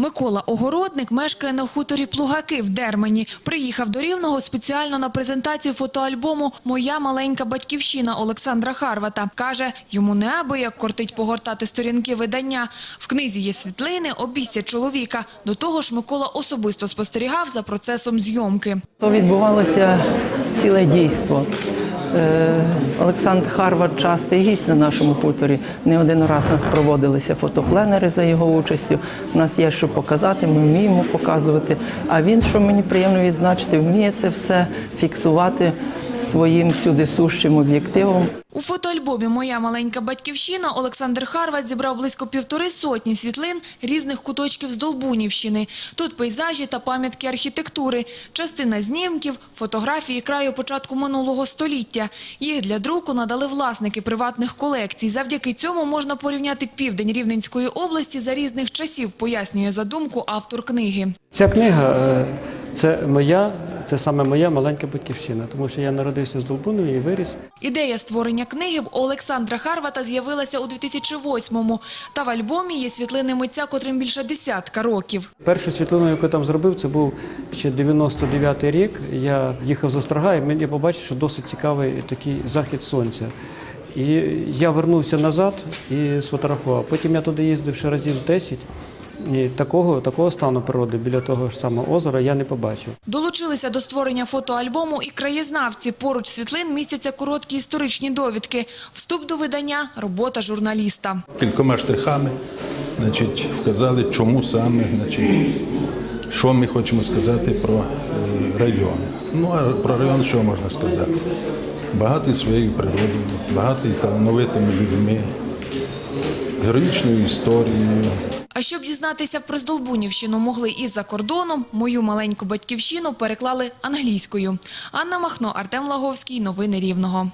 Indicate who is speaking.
Speaker 1: Микола Огородник мешкає на хуторі Плугаки в Дермані. Приїхав до Рівного спеціально на презентацію фотоальбому «Моя маленька батьківщина» Олександра Харвата. Каже, йому неабияк кортить погортати сторінки видання. В книзі є світлини, обійстя чоловіка. До того ж, Микола особисто спостерігав за процесом зйомки.
Speaker 2: То відбувалося ціле дійство. Е, Олександр Харвард частий гість на нашому хуторі. Не один раз нас проводилися фотопленери за його участю. У нас є що показати, ми вміємо показувати. А він, що мені приємно відзначити, вміє це все фіксувати своїм всюди сущим об'єктивом.
Speaker 1: У фотоальбомі «Моя маленька батьківщина» Олександр Харват зібрав близько півтори сотні світлин різних куточків з Долбунівщини. Тут пейзажі та пам'ятки архітектури, частина знімків, фотографії краю початку минулого століття. Їх для друку надали власники приватних колекцій. Завдяки цьому можна порівняти південь Рівненської області за різних часів, пояснює задумку автор книги.
Speaker 3: Ця книга е, це моя, це саме моя маленька батьківщина, тому що я народився з Долбунові і виріс.
Speaker 1: Ідея створення книги в Олександра Харвата з'явилася у 2008-му. Та в альбомі є світлини митця, котрим більше десятка років.
Speaker 3: Першу світлину, яку я там зробив, це був ще 99-й рік. Я їхав з Острога, і мені побачив, що досить цікавий такий захід сонця. І я вернувся назад і сфотографував. Потім я туди їздив ще разів з 10. І такого, такого стану природи біля того ж самого озера я не побачив.
Speaker 1: Долучилися до створення фотоальбому і краєзнавці. Поруч світлин містяться короткі історичні довідки. Вступ до видання – робота журналіста.
Speaker 4: кількома штрихами значить, вказали, чому саме, значить, що ми хочемо сказати про е, район. Ну а про район що можна сказати? Багатий своєю природою, багатий талановитими людьми, героїчною історією.
Speaker 1: Щоб дізнатися про Здолбунівщину могли і за кордоном, мою маленьку батьківщину переклали англійською. Анна Махно, Артем Лаговський. Новини Рівного.